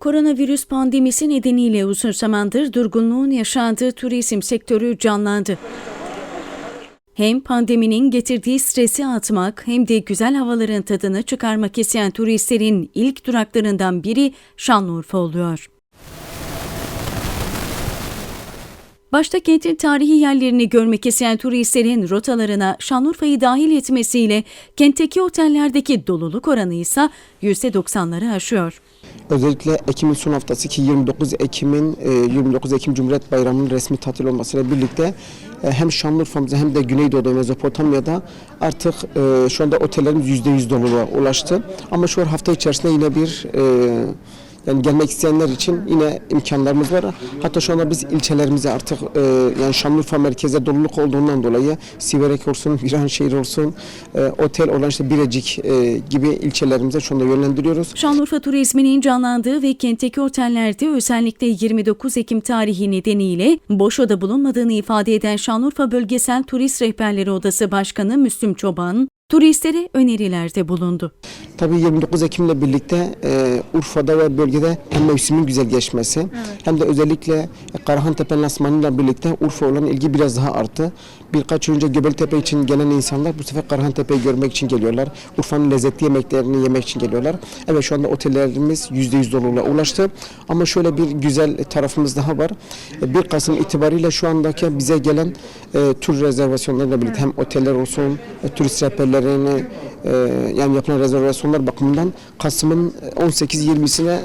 Koronavirüs pandemisi nedeniyle uzun zamandır durgunluğun yaşandığı turizm sektörü canlandı. Hem pandeminin getirdiği stresi atmak hem de güzel havaların tadını çıkarmak isteyen turistlerin ilk duraklarından biri Şanlıurfa oluyor. Başta kentin tarihi yerlerini görmek isteyen turistlerin rotalarına Şanlıurfa'yı dahil etmesiyle kentteki otellerdeki doluluk oranı ise %90'ları aşıyor. Özellikle Ekim'in son haftası ki 29 Ekim'in e, 29 Ekim Cumhuriyet Bayramı'nın resmi tatil olmasıyla birlikte e, hem Şanlıurfa'mızda hem de Güneydoğu'da Mezopotamya'da artık e, şu anda otellerimiz %100 doluluğa ulaştı. Ama şu hafta içerisinde yine bir e, yani gelmek isteyenler için yine imkanlarımız var. Hatta şu anda biz ilçelerimize artık e, yani Şanlıurfa merkeze doluluk olduğundan dolayı Siverek olsun, Viranşehir olsun, e, otel olan işte Birecik e, gibi ilçelerimize şu anda yönlendiriyoruz. Şanlıurfa turizminin canlandığı ve kentteki otellerde özellikle 29 Ekim tarihi nedeniyle boş oda bulunmadığını ifade eden Şanlıurfa Bölgesel Turist Rehberleri Odası Başkanı Müslüm Çoban, turistlere önerilerde bulundu. Tabii 29 Ekim'le birlikte e, Urfa'da ve bölgede hem mevsimin güzel geçmesi hem de özellikle Karahantepe lansmanıyla birlikte Urfa olan ilgi biraz daha arttı. Birkaç önce Göbektepe için gelen insanlar bu sefer Karahantepe'yi görmek için geliyorlar. Urfa'nın lezzetli yemeklerini yemek için geliyorlar. Evet şu anda otellerimiz %100 doluluğa ulaştı. Ama şöyle bir güzel tarafımız daha var. E, 1 Kasım itibariyle şu andaki bize gelen e, tur rezervasyonlarıyla birlikte hem oteller olsun, e, turist rehberlerini e, yani yapılan rezervasyonlar bakımından Kasım'ın 18-20'sine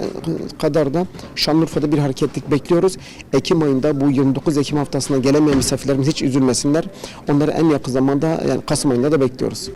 kadar da Şanlıurfa'da bir hareketlik bekliyoruz. Ekim ayında bu 29 Ekim haftasına gelemeyen misafirlerimiz hiç üzülmesinler. Onları en yakın zamanda yani Kasım ayında da bekliyoruz.